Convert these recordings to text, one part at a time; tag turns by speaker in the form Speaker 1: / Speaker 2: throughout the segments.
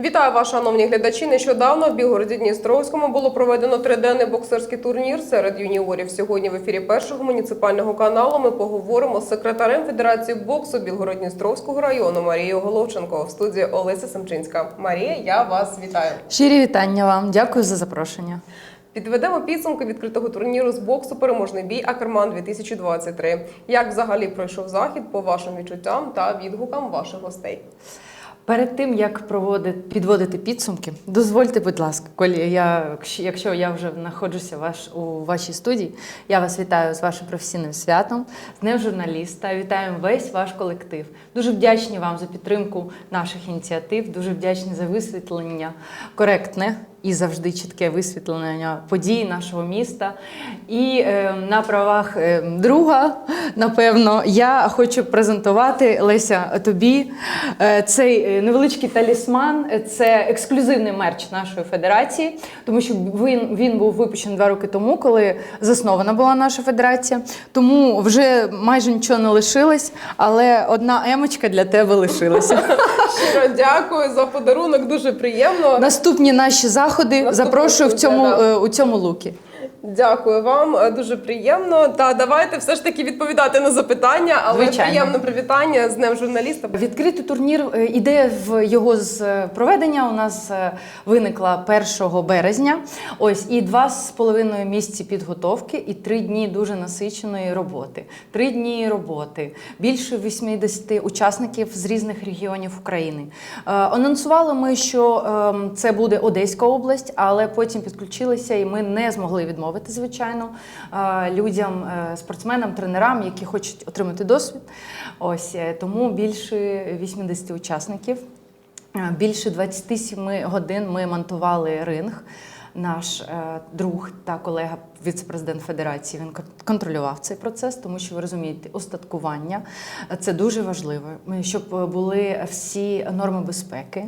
Speaker 1: Вітаю вас, шановні глядачі. Нещодавно в Білгороді Дністровському було проведено триденний боксерський турнір серед юніорів. Сьогодні в ефірі першого муніципального каналу ми поговоримо з секретарем Федерації боксу Білгород-Дністровського району Марією Головченко в студії Олеся Семчинська. Марія, я вас вітаю.
Speaker 2: Щирі вітання вам. Дякую за запрошення.
Speaker 1: Підведемо підсумки відкритого турніру з боксу Переможний бій Акерман 2023. Як взагалі пройшов захід по вашим відчуттям та відгукам ваших гостей?
Speaker 2: Перед тим як проводити підводити підсумки, дозвольте, будь ласка, колі я якщо я вже знаходжуся ваш у вашій студії, я вас вітаю з вашим професійним святом, з Днем журналіста. Вітаємо весь ваш колектив. Дуже вдячні вам за підтримку наших ініціатив. Дуже вдячні за висвітлення коректне і завжди чітке висвітлення подій нашого міста. І е, на правах е, друга, напевно, я хочу презентувати Леся тобі е, цей е, невеличкий талісман. Це ексклюзивний мерч нашої федерації, тому що він, він був випущений два роки тому, коли заснована була наша федерація. Тому вже майже нічого не лишилось, але одна емочка для тебе лишилася.
Speaker 1: Щиро дякую за подарунок. Дуже приємно.
Speaker 2: Наступні наші заходи
Speaker 1: Наступні
Speaker 2: запрошую в цьому, е, у цьому лукі.
Speaker 1: Дякую вам, е, дуже приємно. Та давайте все ж таки відповідати на запитання, але
Speaker 2: Звичайно.
Speaker 1: приємне привітання з днем журналіста.
Speaker 2: Відкритий турнір е, ідея в його з е, проведення у нас виникла 1 березня. Ось і два з половиною місяці підготовки, і три дні дуже насиченої роботи. Три дні роботи, більше 80 учасників з різних регіонів України. Анонсували ми, що ем, це буде Одеська область, але потім підключилися, і ми не змогли відмовити, звичайно, е, людям, е, спортсменам, тренерам, які хочуть отримати досвід. Ось е, тому більше 80 учасників. Більше 27 годин ми монтували ринг. Наш е, друг та колега, віце-президент Федерації, він кон- контролював цей процес, тому що ви розумієте, остаткування е, це дуже важливо, щоб е, були всі норми безпеки.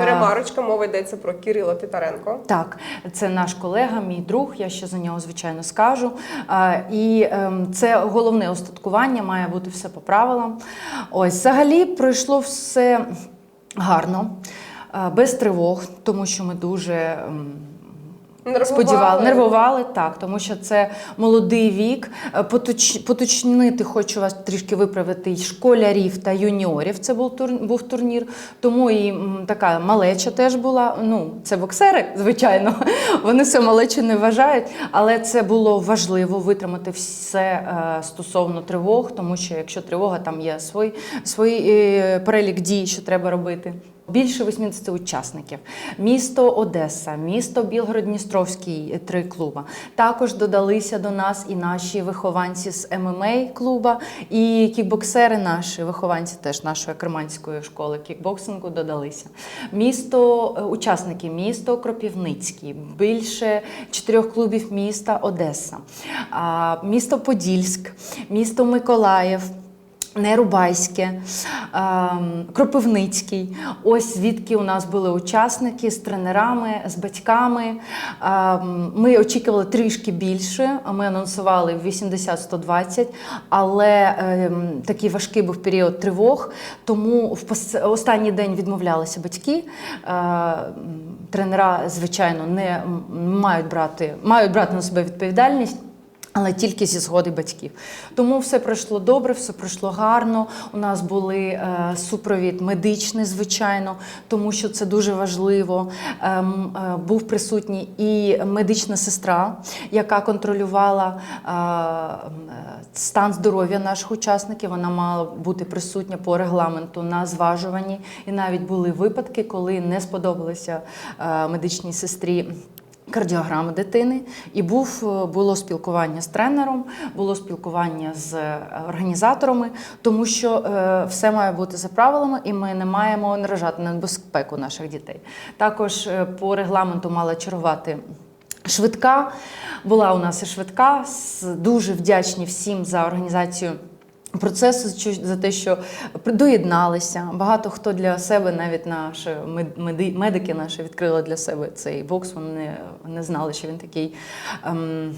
Speaker 1: Ремарочка, мова йдеться про Кирила Титаренко.
Speaker 2: так, це наш колега, мій друг. Я ще за нього звичайно скажу. І ем, це головне остаткування, має бути все по правилам. Ось, взагалі пройшло все гарно, без тривог, тому що ми дуже.
Speaker 1: Нервували.
Speaker 2: Сподівали, нервували так, тому що це молодий вік. Е, Поточ, поточнити хочу вас трішки виправити і школярів та юніорів. Це був тур, був турнір. Тому і така малеча теж була. Ну, це боксери, звичайно. Вони це малечі не вважають, але це було важливо витримати все е, стосовно тривог, тому що якщо тривога, там є свій, свій е, перелік дій, що треба робити. Більше 80 учасників. Місто Одеса, місто Білгород-Дністровський е, три клуба. Також додалися до нас і наші вихованці з ММА клуба, і кікбоксери наші, вихованці теж нашої керманської школи кікбоксингу додалися. Місто, е, учасники місто Кропівницький, більше чотирьох клубів міста Одеса, місто Подільськ, місто Миколаїв. Нерубайське, ем, Кропивницький. Ось звідки у нас були учасники з тренерами, з батьками. Ем, Ми очікували трішки більше. Ми анонсували 80-120, але ем, такий важкий був період тривог. Тому в останній день відмовлялися батьки. Е, Тренера, звичайно, не мають брати, мають брати на себе відповідальність. Але тільки зі згоди батьків. Тому все пройшло добре, все пройшло гарно. У нас були е, супровід медичний, звичайно, тому що це дуже важливо. Ем, е, був присутній і медична сестра, яка контролювала е, е, стан здоров'я наших учасників. Вона мала бути присутня по регламенту на зважуванні. І навіть були випадки, коли не сподобалося е, медичній сестрі. Кардіограма дитини, і був е, було спілкування з тренером, було спілкування з е, організаторами, тому що е, все має бути за правилами, і ми не маємо наражати на безпеку наших дітей. Також по регламенту мала чергувати. Швидка була у нас і швидка. Дуже вдячні всім за організацію процесу, що- за те, що доєдналися. Багато хто для себе, навіть наші мед- медики наші відкрили для себе цей бокс. Вони не знали, що він такий. Ем,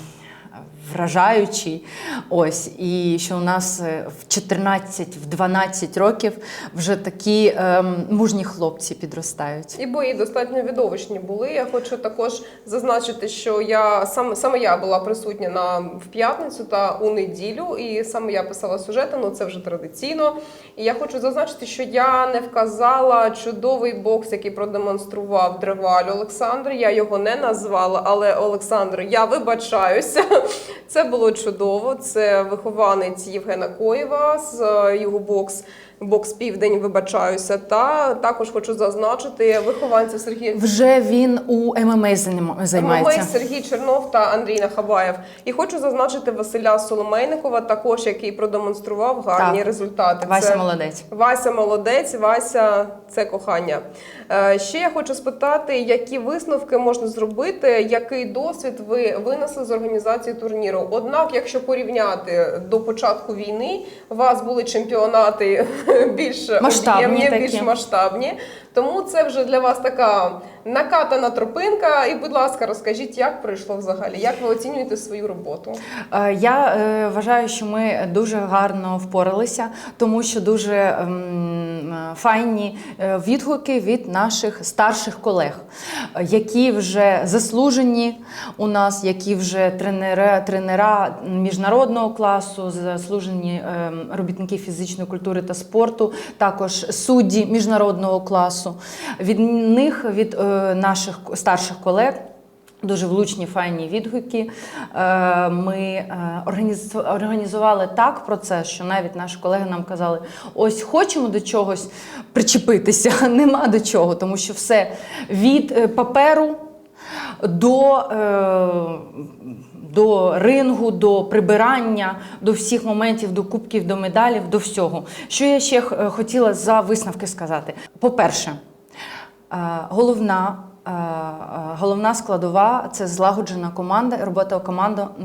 Speaker 2: вражаючий. Ось, і що у нас е, в 14, в 12 років вже такі ем, мужні хлопці підростають.
Speaker 1: І бої достатньо відовищні були. Я хочу також зазначити, що я саме саме я була присутня на в п'ятницю та у неділю, і саме я писала сюжети. Ну це вже традиційно. І я хочу зазначити, що я не вказала чудовий бокс, який продемонстрував Древаль Олександр. Я його не назвала, але Олександр, я вибачаюся. Це було чудово. Це вихованець Євгена Коєва з е, його бокс. Бокс Південь, вибачаюся. Та також хочу зазначити вихованця Сергія
Speaker 2: Вже він у ММА займається.
Speaker 1: ММА Сергій Чернов та Андрій Нахабаєв. І хочу зазначити Василя Соломейникова, також який продемонстрував гарні
Speaker 2: Так.
Speaker 1: результати.
Speaker 2: Вася
Speaker 1: Це
Speaker 2: молодець.
Speaker 1: Вася молодець, Вася це кохання. Е, ще я хочу спитати, які висновки можна зробити, який досвід ви винесли з організації турніру. Однак, якщо порівняти до початку війни, у вас були чемпіонати більш
Speaker 2: Масштабні
Speaker 1: об'ємні, більш масштабні. Тому це вже для вас така накатана тропинка. І, будь ласка, розкажіть, як пройшло взагалі, як ви оцінюєте свою роботу?
Speaker 2: Е, Я е, вважаю, що ми дуже гарно впоралися, тому що дуже ем, файні е, відгуки від наших старших колег, які вже заслужені у нас, які вже тренера, тренера міжнародного класу, заслужені ем, робітники фізичної культури та спорту, також судді міжнародного класу. Від них, від е, наших старших колег. Дуже влучні файні відгуки. Е, Ми е, організували так процес, що навіть наші колеги нам казали: ось хочемо до чогось причепитися, нема до чого, тому що все від е, паперу до, до рингу, до прибирання, до всіх моментів, до кубків, до медалів, до всього. Що я ще хотіла за висновки сказати? По-перше, Головна, е, е, головна складова це злагоджена команда, робота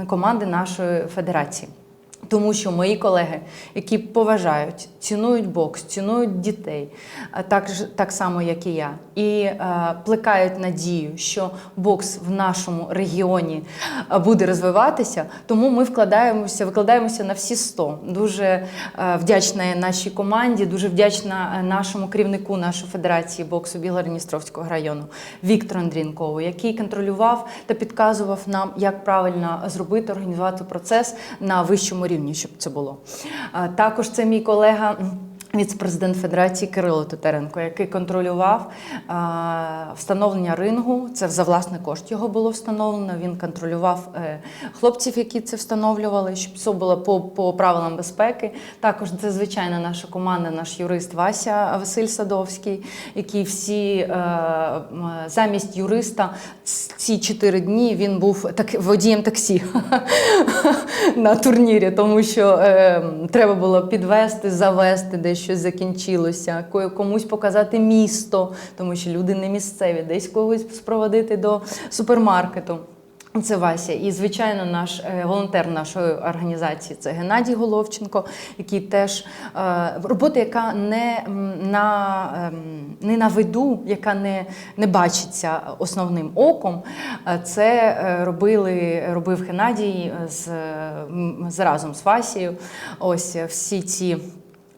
Speaker 2: команди нашої федерації. Тому що мої колеги, які поважають, цінують бокс, цінують дітей, так, так само, як і я, і е, плекають надію, що бокс в нашому регіоні е, буде розвиватися, тому ми вкладаємося, викладаємося на всі 100. Дуже е, вдячна нашій команді, дуже вдячна е, нашому керівнику нашої федерації боксу Білгород-Дністровського району Віктору Андрінкову, який контролював та підказував нам, як правильно зробити, організувати процес на вищому рівні, щоб це було. Також це мій колега. Віце-президент Федерації Кирило Титаренко, який контролював е, встановлення рингу. Це за власний кошт його було встановлено. Він контролював е, хлопців, які це встановлювали, щоб все було по, по правилам безпеки. Також це звичайно наша команда, наш юрист Вася Василь Садовський, який всі е, замість юриста ці чотири дні він був так водієм таксі на турнірі, тому що треба було підвести, завести, десь щось закінчилося, комусь показати місто, тому що люди не місцеві, десь когось спроводити до супермаркету. Це Вася. І, звичайно, наш е, волонтер нашої організації це Геннадій Головченко, який теж е, робота, яка не на, ем, не на виду, яка не, не бачиться основним оком. Е, Це робили, робив Геннадій з, з разом з Васією. Ось всі ці.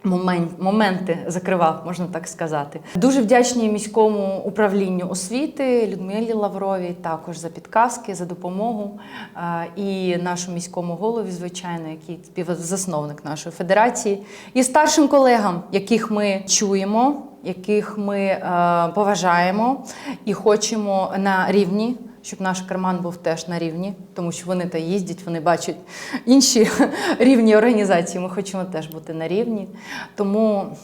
Speaker 2: Момент, моменти закривав, можна так сказати. Дуже вдячні міському управлінню освіти Людмилі Лавровій також за підказки, за допомогу. І нашому міському голові, звичайно, який співзасновник нашої федерації, і старшим колегам, яких ми чуємо, яких ми е, поважаємо і хочемо на рівні. Щоб наш карман був теж на рівні, тому що вони та їздять, вони бачать інші рівні організації. Ми хочемо теж бути на рівні. Тому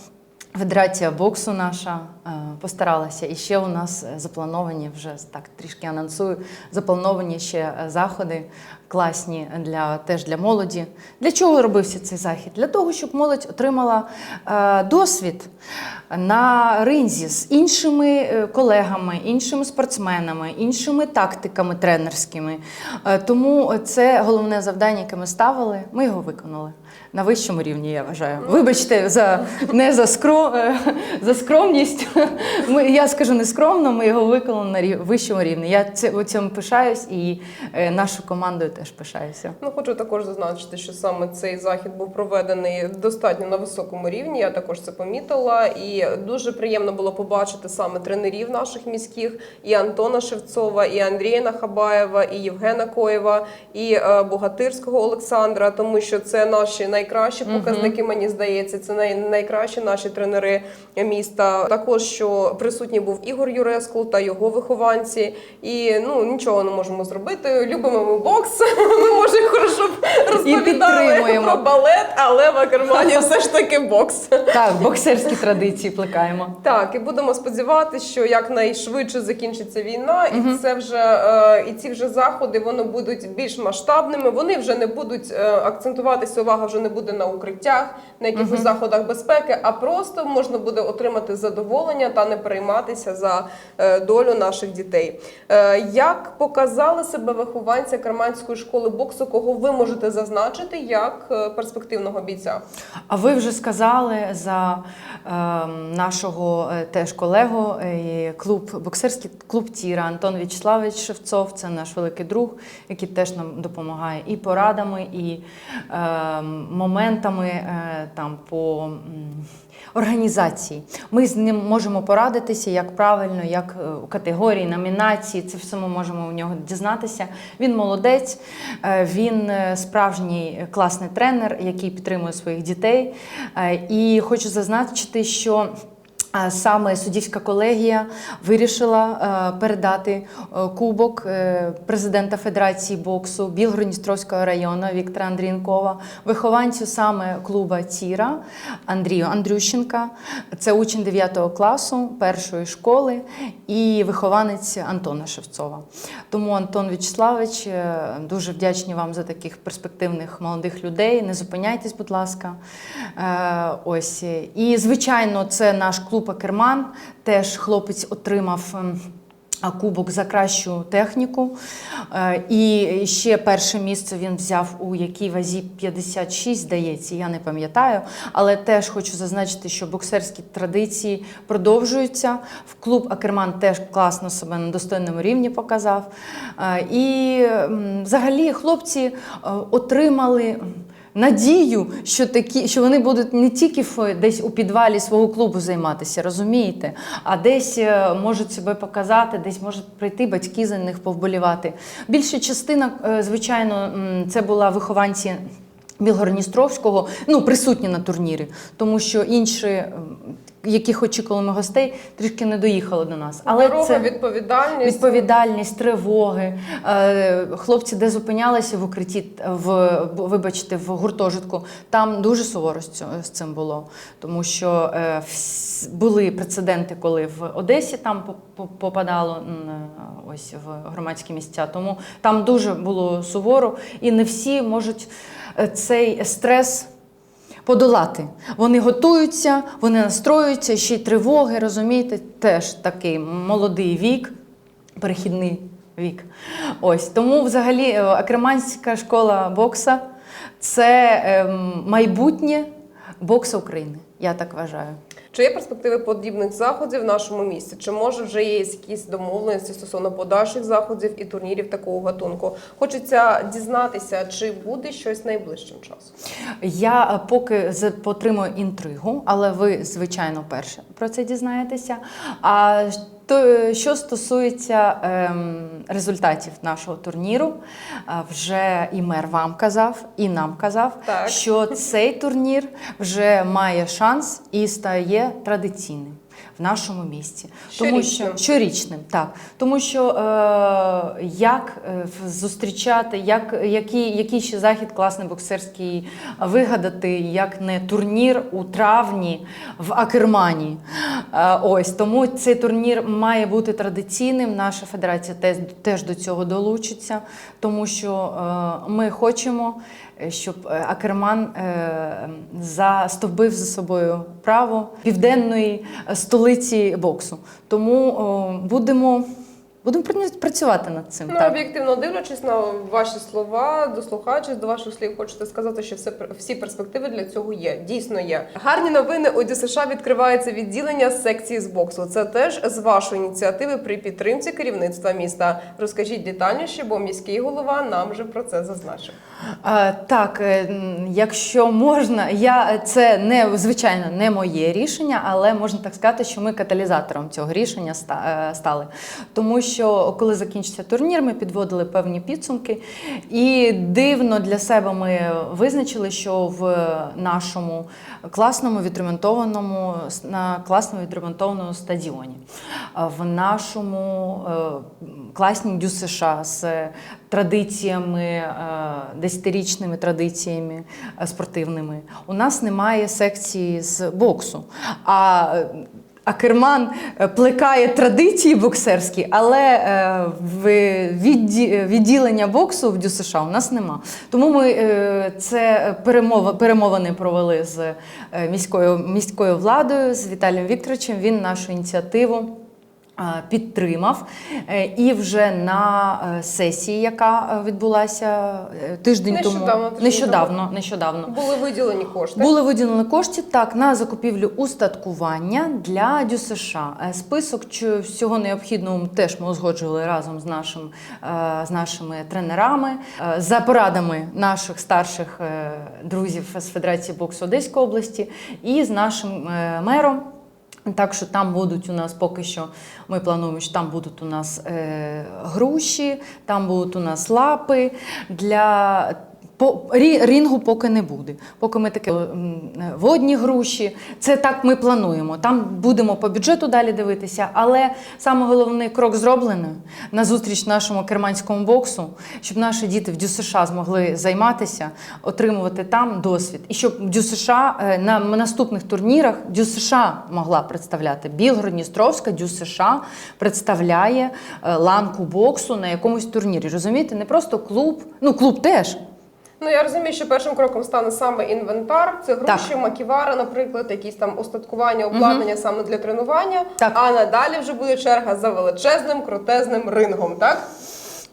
Speaker 2: Федерація боксу наша е, постаралася. І ще у нас заплановані вже так трішки анонсую. Заплановані ще е, заходи класні для теж для молоді. Для чого робився цей захід? Для того, щоб молодь отримала е, досвід на ринзі з іншими е, колегами, іншими спортсменами, іншими тактиками тренерськими. Е, Тому це головне завдання, яке ми ставили. Ми його виконали на вищому рівні. Я вважаю. Вибачте за не за скро... за скромність. Ми, я скажу не скромно, ми його виконали на вищому рівні. Я це, у цьому пишаюсь і нашою командою теж пишаюся.
Speaker 1: Ну, хочу також зазначити, що саме цей захід був проведений достатньо на високому рівні. Я також це помітила. І дуже приємно було побачити саме тренерів наших міських: і Антона Шевцова, і Андрія Нахабаєва, і Євгена Коєва, і е, Богатирського Олександра, тому що це наші найкращі показники. Мені здається, це най- найкращі наші тренери міста. Також що присутній був Ігор Юрескул та його вихованці. І ну нічого не можемо зробити. Любимо ми бокс. Ми може хорошо розповідали про балет, але в Акермані все ж таки бокс.
Speaker 2: Так, боксерські традиції плекаємо.
Speaker 1: Так, і будемо сподіватися, що якнайшвидше закінчиться війна, і це вже е, і ці вже заходи вони будуть більш масштабними. Вони вже не будуть е, акцентуватися. Увага вже не буде на укриттях, на якихось заходах безпеки, а просто можна буде отримати задоволення та не перейматися за е, долю наших дітей. Як показали себе вихованці Карманської школи боксу, кого ви можете зазначити як е, перспективного бійця?
Speaker 2: А ви вже сказали за е, нашого теж колегу, е, клуб, боксерський клуб Тіра Антон В'ячеславович Шевцов. Це наш великий друг, який теж нам допомагає і порадами, і е, моментами е, там по. Організації ми з ним можемо порадитися, як правильно, як е, у категорії, номінації. Це все ми можемо у нього дізнатися. Він молодець, він е, справжній класний тренер, який підтримує своїх дітей. Е, І хочу зазначити, що. Саме суддівська колегія вирішила е, передати е, кубок е, президента Федерації боксу Білгородністровського району Віктора Андрієнкова, вихованцю саме клуба Тіра Андрію Андрющенка. Це учень 9 класу першої школи і вихованець Антона Шевцова. Тому Антон В'ячеславович, дуже вдячні вам за таких перспективних молодих людей. Не зупиняйтесь, будь ласка. Ось і звичайно, це наш клуб Акерман. Теж хлопець отримав. ем, Кубок за кращу техніку. Е, І ще перше місце він взяв у якій вазі 56, здається, я не пам'ятаю. Але теж хочу зазначити, що боксерські традиції продовжуються. В клуб Акерман теж класно себе на достойному рівні показав. Е, І взагалі хлопці е, отримали. Надію, що такі, що вони будуть не тільки десь у підвалі свого клубу займатися, розумієте, а десь е, можуть себе показати, десь можуть прийти батьки за них повболівати. Більша частина, е, звичайно, це була вихованці. Білгородністровського, ну присутні на турнірі, тому що інші, яких очікували гостей, трішки не доїхали до нас. Але
Speaker 1: Дорога,
Speaker 2: це
Speaker 1: відповідальність.
Speaker 2: відповідальність, тривоги. Е, Хлопці, де зупинялися в укритті, в вибачте, в гуртожитку, там дуже суворо з цим було. Тому що е, були прецеденти, коли в Одесі там по- по- попадало е, ось в громадські місця. Тому там дуже було суворо, і не всі можуть цей стрес подолати. Вони готуються, вони настроюються, ще й тривоги, розумієте, теж такий молодий вік, перехідний вік. Ось тому, взагалі, акриманська школа бокса це ем, майбутнє бокса України. Я так вважаю.
Speaker 1: Чи є перспективи подібних заходів в нашому місті? Чи може вже є якісь домовленості стосовно подальших заходів і турнірів такого гатунку? Хочеться дізнатися, чи буде щось найближчим часом.
Speaker 2: Я е, поки потримую інтригу, але ви, звичайно, перше про це дізнаєтеся. А то, що стосується ем, результатів нашого турніру, вже і мер вам казав, і нам казав,
Speaker 1: Так.
Speaker 2: що цей турнір вже має шанс і стає традиційним. В нашому місті, тому що
Speaker 1: Щорічним.
Speaker 2: так тому що е, як е, зустрічати, як який, який ще захід класний боксерський вигадати, як не турнір у травні в Акермані. Е, ось тому цей турнір має бути традиційним. Наша федерація теж, теж до цього долучиться, тому що е, ми хочемо, щоб е, Акерман е, застовбив за собою право південної е, столиці боксу. Тому будемо Будемо пр- працювати над цим.
Speaker 1: Ну,
Speaker 2: так.
Speaker 1: об'єктивно дивлячись на ваші слова, дослухаючись до ваших слів, хочете сказати, що все всі перспективи для цього є. Дійсно є. Гарні новини у ДЮСШ відкривається відділення секції з боксу. Це теж з вашої ініціативи при підтримці керівництва міста. Розкажіть детальніше, бо міський голова нам вже про це зазначив.
Speaker 2: А, так, е, якщо можна, я це не звичайно не моє рішення, але можна так сказати, що ми каталізатором цього рішення е, стали. Тому що коли закінчиться турнір, ми підводили певні підсумки, і дивно для себе ми визначили, що в нашому класному відремонтованому на класному відремонтованому стадіоні, в нашому е, класній ДЮСШ з традиціями, е, десятирічними традиціями е, спортивними. У нас немає секції з боксу. А а керман е, плекає традиції боксерські, але е, відділення боксу в ДЮСШ у нас нема. Тому ми е, це перемовини провели з міською, міською владою, з Віталієм Вікторовичем. Він нашу ініціативу. Е, Підтримав Е, і вже на е, сесії, яка відбулася тиждень
Speaker 1: Нещодавно,
Speaker 2: тому нещодавно, нещодавно.
Speaker 1: Були виділені кошти.
Speaker 2: Були виділені кошти так на закупівлю устаткування для ДЮСШ. Список всього необхідного теж ми узгоджували разом з нашим з нашими тренерами за порадами наших старших друзів з Федерації боксу Одеської області і з нашим мером. Так що там будуть у нас поки що, ми плануємо, що там будуть у нас е, груші, там будуть у нас лапи. Для по, рі- рінгу поки не буде. Поки ми таке водні груші. Це так ми плануємо. Там будемо по бюджету далі дивитися. Але саме головний крок зроблений на зустріч нашому керманському боксу, щоб наші діти в ДЮСШ змогли займатися, отримувати там досвід. І щоб ДЮСШ е, на наступних турнірах ДЮСШ могла представляти. Білгород-Дністровська ДЮСШ представляє е, ланку боксу на якомусь турнірі. Розумієте, не просто клуб, ну клуб теж.
Speaker 1: Ну я розумію, що першим кроком стане саме інвентар. Це груші, маківара, наприклад, якісь там устаткування, обладнання саме для тренування.
Speaker 2: Так.
Speaker 1: А надалі вже буде черга за величезним крутезним рингом. Так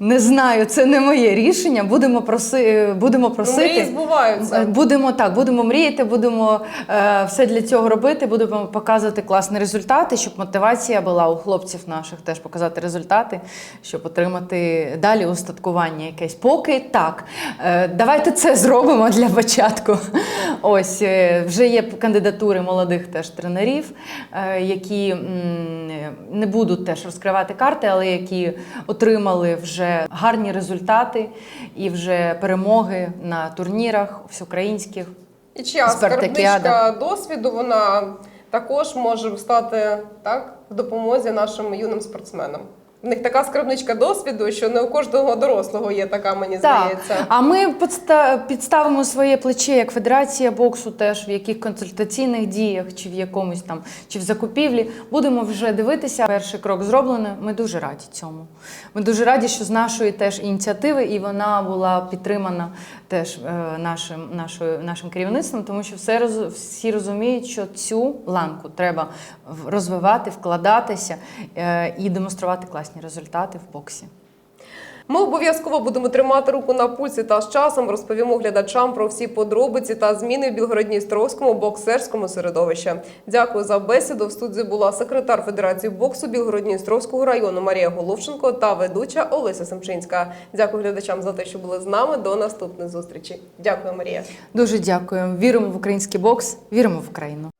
Speaker 2: Не знаю, це не моє рішення. Будемо проси, будемо
Speaker 1: ну,
Speaker 2: просити.
Speaker 1: мрії збуваються.
Speaker 2: Будемо так, будемо мріяти, будемо е, все для цього робити. Будемо показувати класні результати, щоб мотивація була у хлопців наших теж показати результати, щоб отримати далі устаткування якесь. Поки так. Е, давайте це зробимо для початку. Ось е, вже є кандидатури молодих теж тренерів, е, які м, не будуть теж розкривати карти, але які отримали вже гарні результати і вже перемоги на турнірах всеукраїнських.
Speaker 1: І чия скарбничка досвіду вона також може стати так в допомозі нашим юним спортсменам. В них така скарбничка досвіду, що не у кожного дорослого є така, мені
Speaker 2: Так,
Speaker 1: здається.
Speaker 2: а ми підставимо своє плече як Федерація боксу, теж в яких консультаційних діях, чи в якомусь там, чи в закупівлі. Будемо вже дивитися. Перший крок зроблено. Ми дуже раді цьому. Ми дуже раді, що з нашої теж ініціативи, і вона була підтримана теж е, нашим, нашою, нашим керівництвом, тому що все роз- всі розуміють, що цю ланку треба розвивати, вкладатися е, і демонструвати класні результати в боксі.
Speaker 1: Ми обов'язково будемо тримати руку на пульсі та з часом розповімо глядачам про всі подробиці та зміни в Білгородністровському боксерському середовищі. Дякую за бесіду. В студії була секретар Федерації боксу Білгородністровського району Марія Головченко та ведуча Олеся Семчинська. Дякую глядачам за те, що були з нами. До наступних зустрічей. Дякую, Марія.
Speaker 2: Дуже дякую. Віримо в український бокс, віримо в Україну.